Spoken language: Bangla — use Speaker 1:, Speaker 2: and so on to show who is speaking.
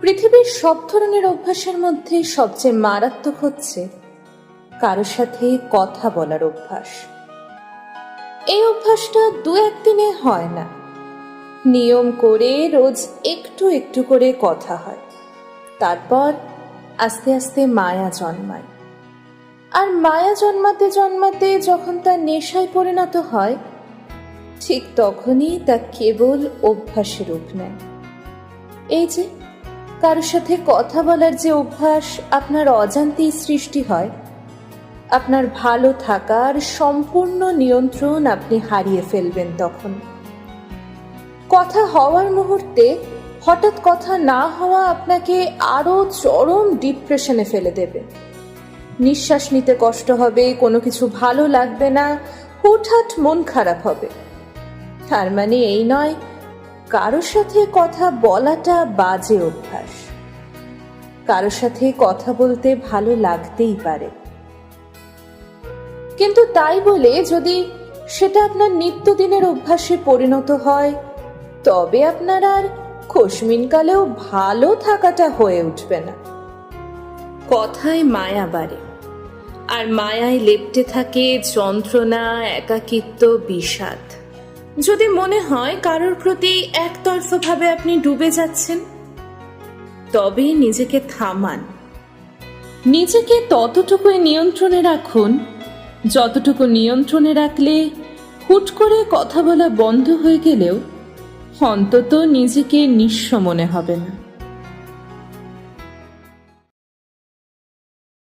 Speaker 1: পৃথিবীর সব ধরনের অভ্যাসের মধ্যে সবচেয়ে মারাত্মক হচ্ছে কারোর সাথে কথা বলার অভ্যাস। এই অভ্যাসটা দু একদিনে হয় না। নিয়ম করে রোজ একটু একটু করে কথা হয়। তারপর আস্তে আস্তে মায়া জন্মায়। আর মায়া জন্মাতে জন্মাতে যখন তা নেশায় পরিণত হয়, ঠিক তখনই তা কেবল অভ্যাসের রূপ নেয়। এই যে কারোর সাথে কথা বলার যে অভ্যাস আপনার অজান্তেই সৃষ্টি হয়, আপনার ভালো থাকার সম্পূর্ণ নিয়ন্ত্রণ আপনি হারিয়ে ফেলবেন তখন। কথা হওয়ার মুহূর্তে হঠাৎ কথা না হওয়া আপনাকে আরও চরম ডিপ্রেশনে ফেলে দেবে। নিঃশ্বাস নিতে কষ্ট হবে, কোনো কিছু ভালো লাগবে না, হুটহাট মন খারাপ হবে। তার মানে এই নয় কারোর সাথে কথা বলাটা বাজে অভ্যাস। কারোর সাথে কথা বলতে ভালো লাগতেই পারে। কিন্তু তাই বলে যদি সেটা আপনার নিত্যদিনের অভ্যাসে পরিণত হয়, তবে আপনার আর খসমিনকালেও ভালো থাকাটা হয়ে উঠবে না। কথায় মায়া বাড়ে, আর মায়ায় লেপ্টে থাকে যন্ত্রণা, একাকিত্ব, বিষাদ। যদি মনে হয় কারোর প্রতি একতরফাভাবে আপনি ডুবে যাচ্ছেন, তবে নিজেকে থামান। নিজেকে ততটুকুই নিয়ন্ত্রণে রাখুন, যতটুকু নিয়ন্ত্রণে রাখলে হুট করে কথা বলা বন্ধ হয়ে গেলেও অন্তত নিজেকে নিঃস্ব মনে হবে না।